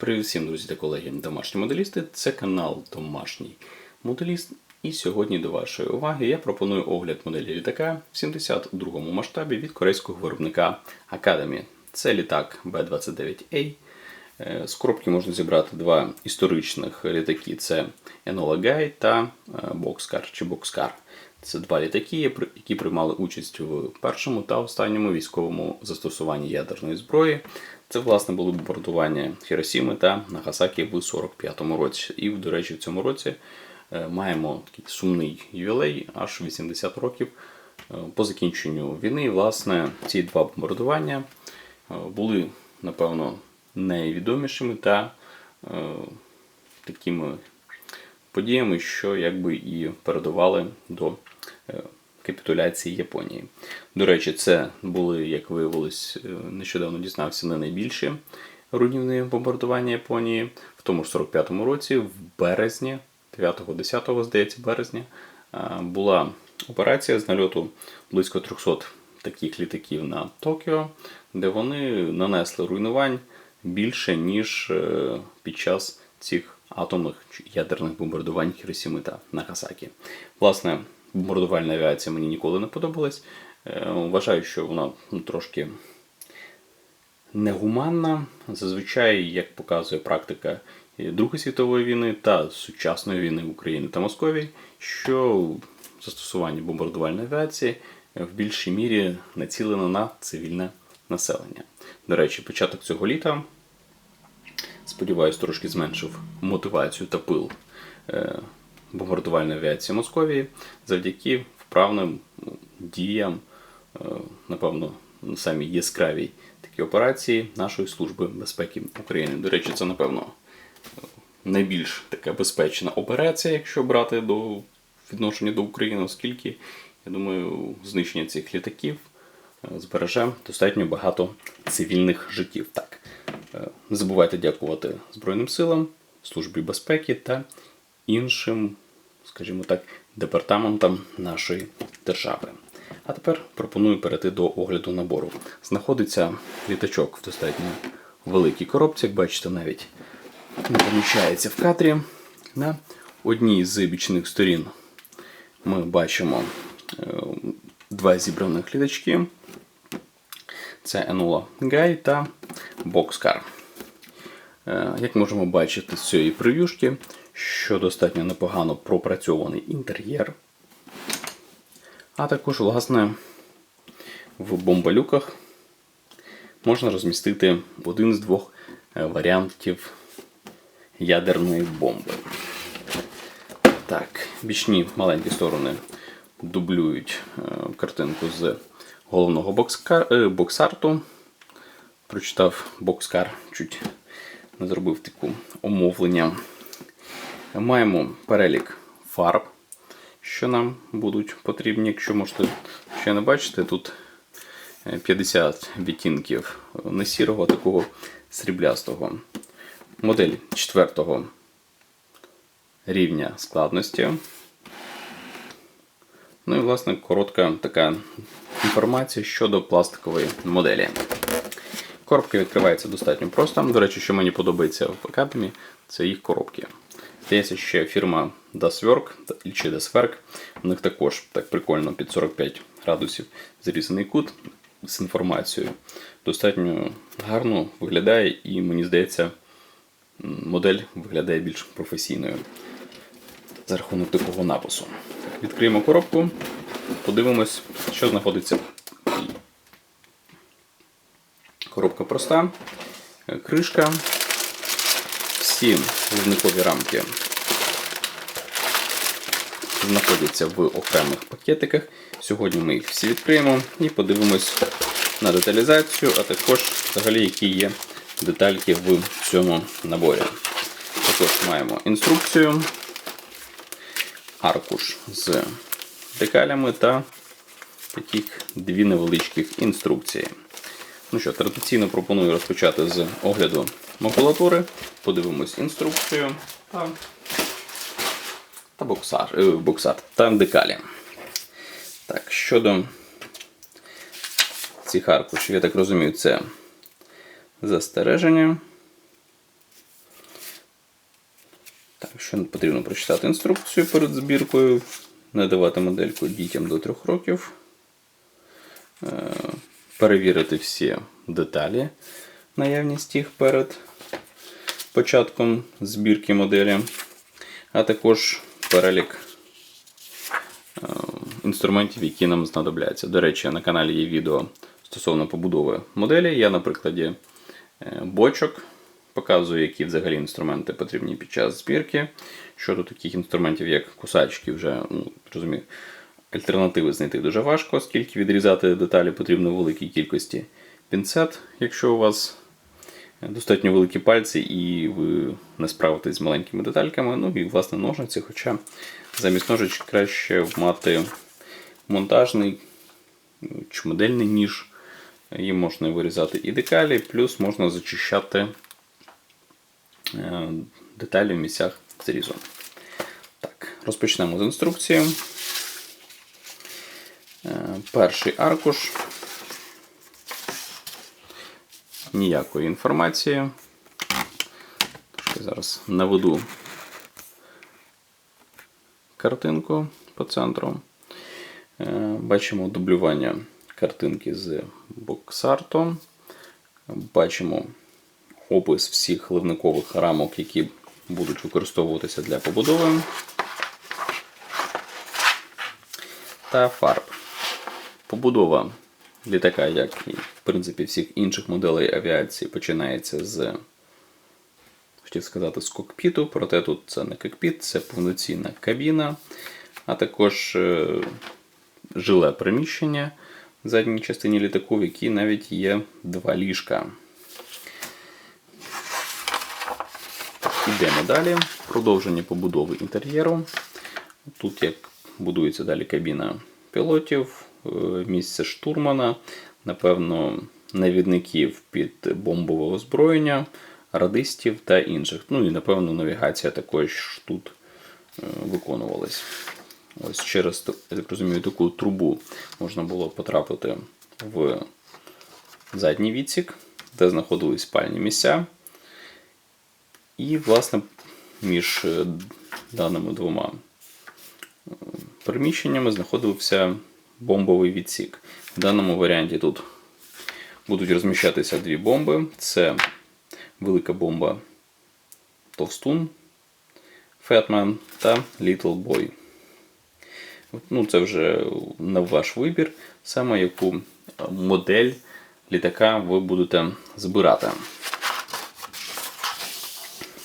Привіт всім, друзі та колеги, домашні моделісти. Це канал Домашній Моделіст. І сьогодні до вашої уваги я пропоную огляд моделі літака в 72-му масштабі від корейського виробника Academy. Це літак B-29A. Е, З коробки можна зібрати два історичних літаки: це Enola Guy та е, Boxcar чи Boxcar. Це два літаки, які приймали участь в першому та останньому військовому застосуванні ядерної зброї. Це, власне, було бомбардування Хіросіми та Нагасакі в 45-му році. І, до речі, в цьому році е, маємо такий сумний ювілей, аж 80 років. Е, По закінченню війни, власне, ці два бомбардування е, були, напевно, найвідомішими та такими подіями, що якби і передували до капітуляції Японії. До речі, це були, як виявилось, е, нещодавно дізнався, не найбільші руйнівні бомбардування Японії. В тому ж 45-му році, в березні, 9-10, здається, березня, е, була операція з нальоту близько 300 таких літаків на Токіо, де вони нанесли руйнувань більше, ніж е, під час цих атомних чи ядерних бомбардувань Хіросіми та Нагасакі. Власне, бомбардувальна авіація мені ніколи не подобалась. Е, Вважаю, що вона ну, трошки негуманна. Зазвичай, як показує практика Другої світової війни та сучасної війни України та Московії, що застосування бомбардувальної авіації в більшій мірі націлено на цивільне населення. До речі, початок цього літа, сподіваюсь, трошки зменшив мотивацію та пил е, бомбардувальної авіації Московії завдяки вправним ну, діям, е, напевно, самі яскравій такі операції нашої служби безпеки України. До речі, це напевно найбільш така безпечна операція, якщо брати до відношення до України, оскільки, я думаю, знищення цих літаків е, збереже достатньо багато цивільних життів. Так, е, не забувайте дякувати Збройним силам, Службі безпеки та іншим, скажімо так, департаментам нашої держави. А тепер пропоную перейти до огляду набору. Знаходиться літачок в достатньо великій коробці, як бачите, навіть не поміщається в кадрі. На одній з бічних сторін ми бачимо е, два зібраних літачки. Це Enola Guy та Boxcar. Е, Як можемо бачити з цієї прев'юшки, що достатньо непогано пропрацьований інтер'єр. А також, власне, в бомбалюках можна розмістити один з двох е, варіантів ядерної бомби. Так, бічні маленькі сторони дублюють е, картинку з головного бокскар, е, боксарту. Прочитав бокскар, чуть не зробив таку омовлення. Маємо перелік фарб, що нам будуть потрібні. Якщо можете ще не бачите, тут 50 відтінків не сірого, а такого сріблястого. Модель четвертого рівня складності. Ну і, власне, коротка така інформація щодо пластикової моделі. Коробка відкривається достатньо просто. До речі, що мені подобається в Academy, це їх коробки. Здається, ще фірма Daswerk чи Daswerk, у них також так прикольно під 45 градусів зрізаний кут з інформацією. Достатньо гарно виглядає і, мені здається, модель виглядає більш професійною за рахунок такого напису. Відкриємо коробку, подивимось, що знаходиться. Коробка проста, е, кришка, всі вогникові рамки знаходяться в окремих пакетиках. Сьогодні ми їх всі відкриємо і подивимось на деталізацію, а також взагалі, які є детальки в цьому наборі. Також маємо інструкцію, аркуш з декалями та таких дві невеличких інструкції. Ну що, традиційно пропоную розпочати з огляду макулатури. Подивимось інструкцію та, та боксар, е, боксар та декалі. Так, щодо цих аркушів, я так розумію, це застереження. що потрібно прочитати інструкцію перед збіркою, не давати модельку дітям до 3 років, е, перевірити всі деталі, наявність їх перед початком збірки моделі, а також перелік е, інструментів, які нам знадобляться. До речі, на каналі є відео стосовно побудови моделі. Я на прикладі е, бочок показую, які взагалі інструменти потрібні під час збірки. Щодо таких інструментів, як кусачки, вже ну, розумію, альтернативи знайти дуже важко, оскільки відрізати деталі потрібно в великій кількості пінцет, якщо у вас достатньо великі пальці і ви не справитесь з маленькими детальками. Ну і власне ножниці, хоча замість ножичок краще мати монтажний чи модельний ніж. Їм можна вирізати і декалі, плюс можна зачищати е, деталі в місцях зрізу. Так, розпочнемо з інструкції. Е, Перший аркуш. Ніякої інформації. Трошки зараз наведу картинку по центру. Е, Бачимо дублювання картинки з боксартом. Бачимо опис всіх ливникових рамок, які будуть використовуватися для побудови. Та фарб. Побудова літака, як і в принципі всіх інших моделей авіації, починається з, хотів сказати, з кокпіту, проте тут це не кокпіт, це повноцінна кабіна, а також е, жиле приміщення в задній частині літаку, в якій навіть є два ліжка. Йдемо далі. Продовження побудови інтер'єру. Тут як будується далі кабіна пілотів, місце штурмана, напевно, навідників під бомбове озброєння, радистів та інших. Ну і, напевно, навігація також тут е, виконувалась. Ось через, я так розумію, таку трубу можна було потрапити в задній відсік, де знаходились спальні місця. І, власне, між е, даними двома е, приміщеннями знаходився бомбовий відсік. В даному варіанті тут будуть розміщатися дві бомби. Це велика бомба Товстун, Фетмен та Little Boy. Ну, Це вже на ваш вибір, саме яку модель літака ви будете збирати.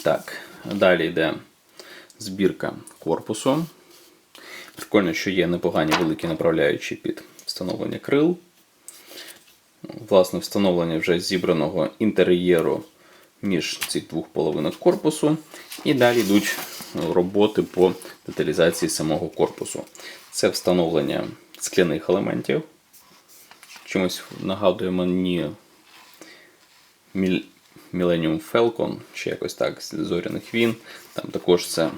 Так, далі йде збірка корпусу. Прикольно, що є непогані великі направляючі під встановлення крил. Власне, встановлення вже зібраного інтер'єру між цих двох половинок корпусу. І далі йдуть роботи по деталізації самого корпусу. Це встановлення скляних елементів. Чимось нагадує мені Millennium Falcon, чи якось так, зоряних він. Там також це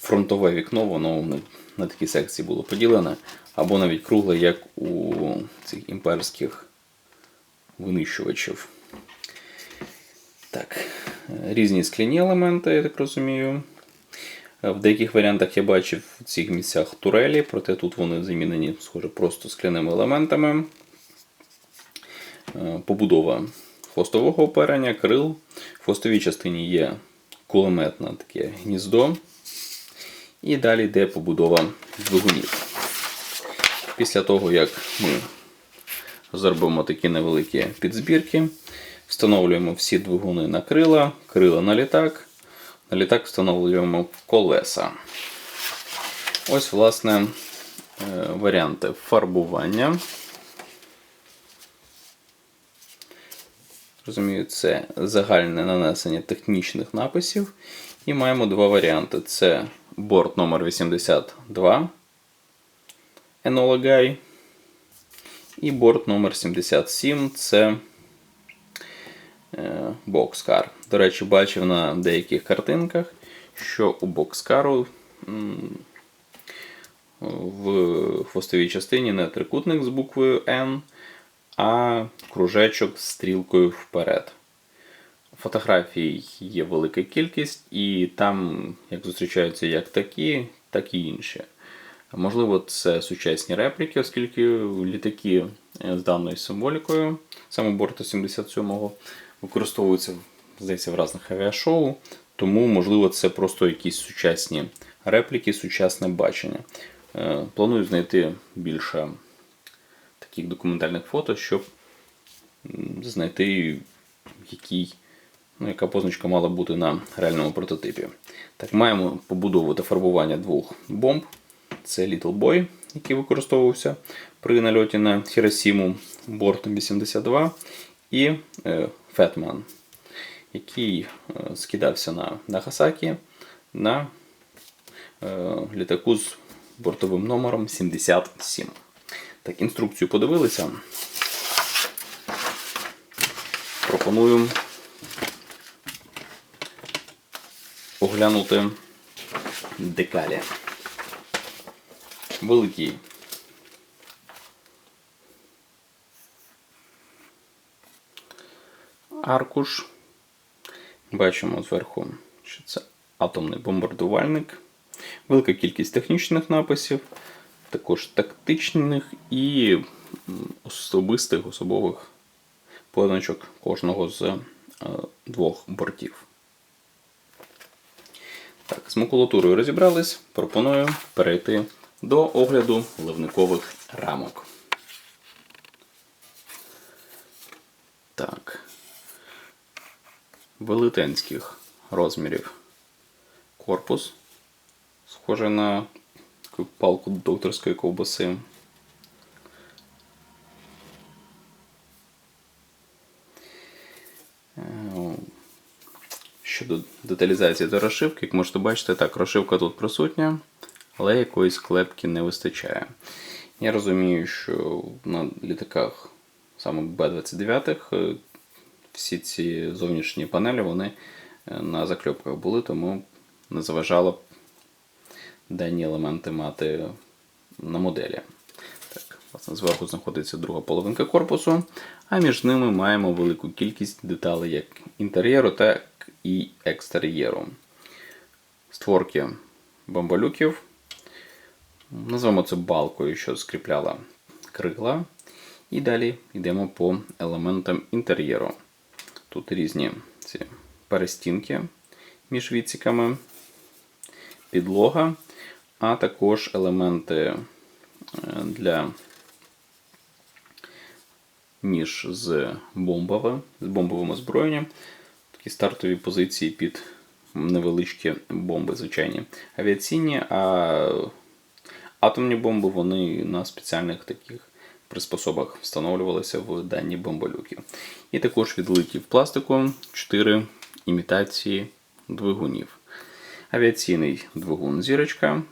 фронтове вікно, воно на такі секції було поділене, або навіть кругле, як у цих імперських винищувачів. Так, Різні скляні елементи, я так розумію. В деяких варіантах я бачив в цих місцях турелі, проте тут вони замінені, схоже, просто скляними елементами. Побудова хвостового оперення, крил. В хвостовій частині є кулеметне таке гніздо. І далі йде побудова двигунів. Після того, як ми зробимо такі невеликі підзбірки, встановлюємо всі двигуни на крила, крила на літак. На літак встановлюємо колеса. Ось, власне, е, варіанти фарбування. Розумію, це загальне нанесення технічних написів. І маємо два варіанти: це борт номер 82 Enola Guy і борт номер 77 це е, Boxcar. До речі, бачив на деяких картинках, що у Boxcar в хвостовій частині не трикутник з буквою N, а кружечок з стрілкою вперед. Фотографій є велика кількість, і там як зустрічаються як такі, так і інші. Можливо, це сучасні репліки, оскільки літаки е, з даною символікою, саме борту 77-го, використовуються, здається, в різних авіашоу. Тому, можливо, це просто якісь сучасні репліки, сучасне бачення. Е, Планую знайти більше таких документальних фото, щоб знайти, який, ну, яка позначка мала бути на реальному прототипі. Так, маємо побудову та фарбування двох бомб. Це Little Boy, який використовувався при нальоті на Хіросіму бортом 82, і е, Fat який е, скидався на Нагасакі на е, літаку з бортовим номером 77. Так, інструкцію подивилися. Пропоную оглянути декалі. Великий аркуш. Бачимо зверху, що це атомний бомбардувальник. Велика кількість технічних написів, також тактичних і особистих особових позначок кожного з е, двох бортів. Так, з макулатурою розібрались. Пропоную перейти до огляду ливникових рамок. Так. Велетенських розмірів корпус. Схоже на палку докторської ковбаси. Щодо деталізації та розшивки, як можете бачити, так, розшивка тут присутня, але якоїсь клепки не вистачає. Я розумію, що на літаках саме Б-29 е, всі ці зовнішні панелі вони е, на закльопках були, тому не заважало дані елементи мати на моделі. Так, власне, Зверху знаходиться друга половинка корпусу, а між ними маємо велику кількість деталей як інтер'єру, так і екстер'єру. Створки бомболюків. Назвемо це балкою, що скріпляла крила. І далі йдемо по елементам інтер'єру. Тут різні ці перестінки між відсіками, підлога, а також елементи е, для ніж з бомбовим, з бомбовим озброєнням. Такі стартові позиції під невеличкі бомби, звичайні авіаційні, а атомні бомби вони на спеціальних таких приспособах встановлювалися в дані бомболюки. І також відлиті в пластику 4 імітації двигунів. Авіаційний двигун зірочка.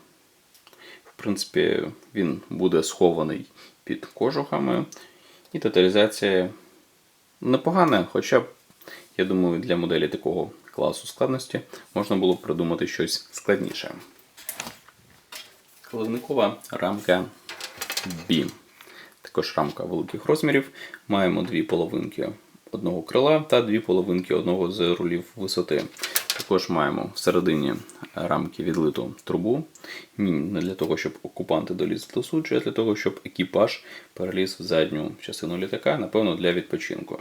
В принципі, він буде схований під кожухами. І тоталізація непогана, хоча б, я думаю, для моделі такого класу складності можна було б придумати щось складніше. Кливникова рамка B. Також рамка великих розмірів. Маємо дві половинки одного крила та дві половинки одного з рулів висоти. Також маємо всередині рамки відлиту трубу. Не для того, щоб окупанти долізли до суджу, а для того, щоб екіпаж переліз в задню частину літака, напевно, для відпочинку.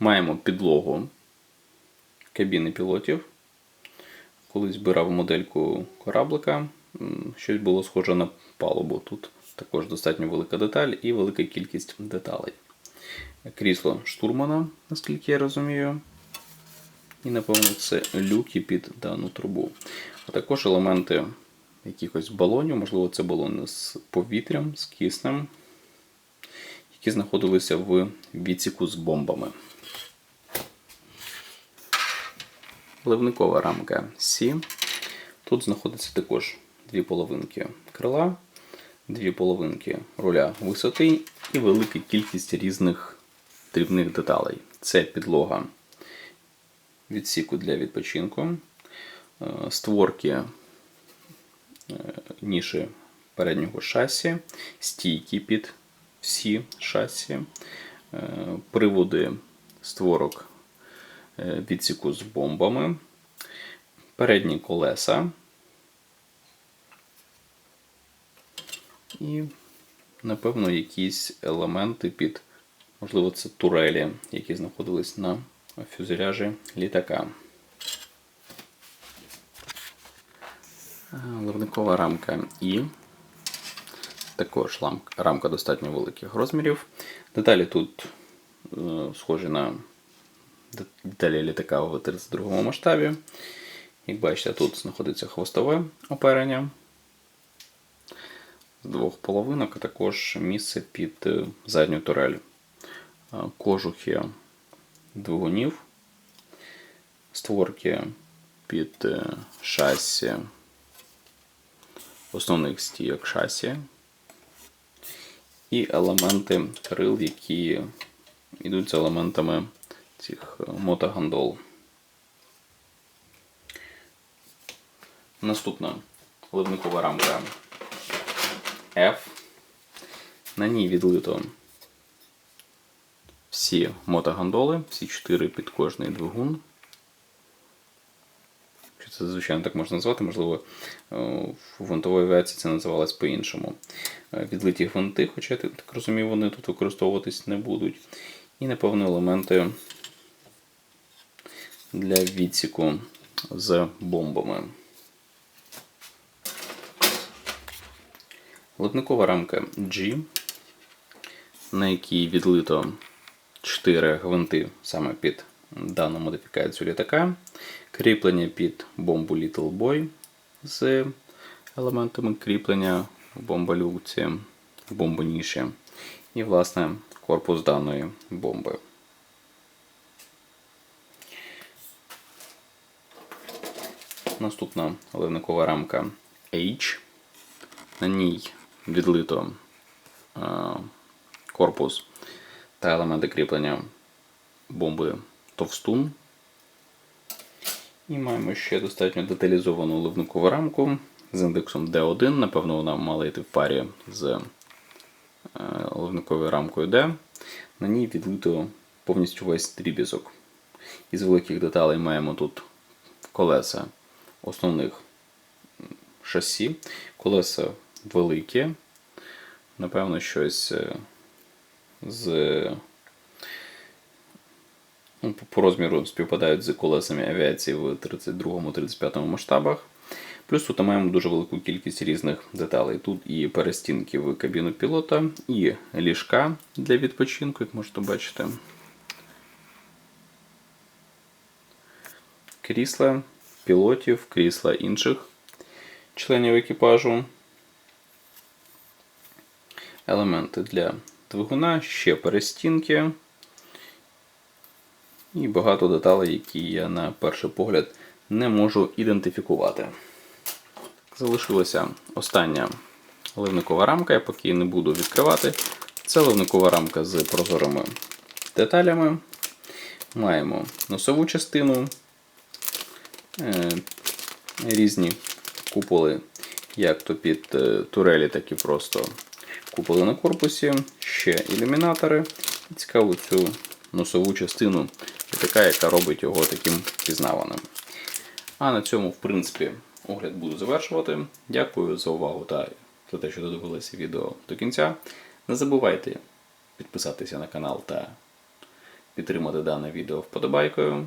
Маємо підлогу кабіни пілотів. Коли збирав модельку кораблика, щось було схоже на палубу. Тут також достатньо велика деталь і велика кількість деталей. Крісло штурмана, наскільки я розумію. І, напевно, це люки під дану трубу. А також елементи якихось балонів, можливо, це балони з повітрям, з киснем, які знаходилися в відсіку з бомбами. Ливникова рамка С. Тут знаходиться також дві половинки крила, дві половинки руля висоти і велика кількість різних дрібних деталей. Це підлога відсіку для відпочинку, е, створки е, ніші переднього шасі, стійки під всі шасі, е, приводи створок відсіку з бомбами, передні колеса і, напевно, якісь елементи під, можливо, це турелі, які знаходились на фюзеляжі літака. Е, Ливникова рамка І. Також рамка достатньо великих розмірів. Деталі тут е, схожі на деталі літака в 32 масштабі. Як бачите, тут знаходиться хвостове оперення з двох половинок, а також місце під е, задню турель. Е, Кожухи двигунів, створки під е, шасі основних стійок шасі і елементи крил, які йдуть з елементами цих е, мотогондол. Наступна ливникова рамка F. На ній відлито всі мотогондоли, всі чотири під кожний двигун. Чи це звичайно так можна назвати, можливо, е, в гвинтовій авіації це називалось по-іншому. Е, Відлиті гвинти, хоча я так розумію, вони тут використовуватись не будуть. І, напевно, елементи для відсіку з бомбами. Липникова рамка G, на якій відлито 4 гвинти саме під дану модифікацію літака, кріплення під бомбу Little Boy з елементами кріплення в бомболюкці, в бомбоніші, і, власне, корпус даної бомби. Наступна ливникова рамка H. На ній відлито е, корпус та елементи кріплення бомби Товстун. І маємо ще достатньо деталізовану ливникову рамку з індексом D1. Напевно, вона мала йти в парі з е, ливниковою рамкою D. На ній відлито повністю весь дрібізок. Із великих деталей маємо тут колеса основних шасі. Колеса великі. Напевно, щось е, з ну, по- розміру співпадають з колесами авіації в 32-35 масштабах. Плюс тут маємо дуже велику кількість різних деталей. Тут і перестінки в кабіну пілота, і ліжка для відпочинку, як можете бачити. Крісла пілотів, крісла інших членів екіпажу. Елементи для двигуна, ще перестінки. І багато деталей, які я на перший погляд не можу ідентифікувати. Залишилася остання ливникова рамка, я поки її не буду відкривати. Це ливникова рамка з прозорими деталями. Маємо носову частину, різні куполи, як то під е, турелі, так і просто куполи на корпусі, ще ілюмінатори. Цікаву цю носову частину, така, яка робить його таким пізнаваним. А на цьому, в принципі, огляд буду завершувати. Дякую за увагу та за те, що додивилися відео до кінця. Не забувайте підписатися на канал та підтримати дане відео вподобайкою.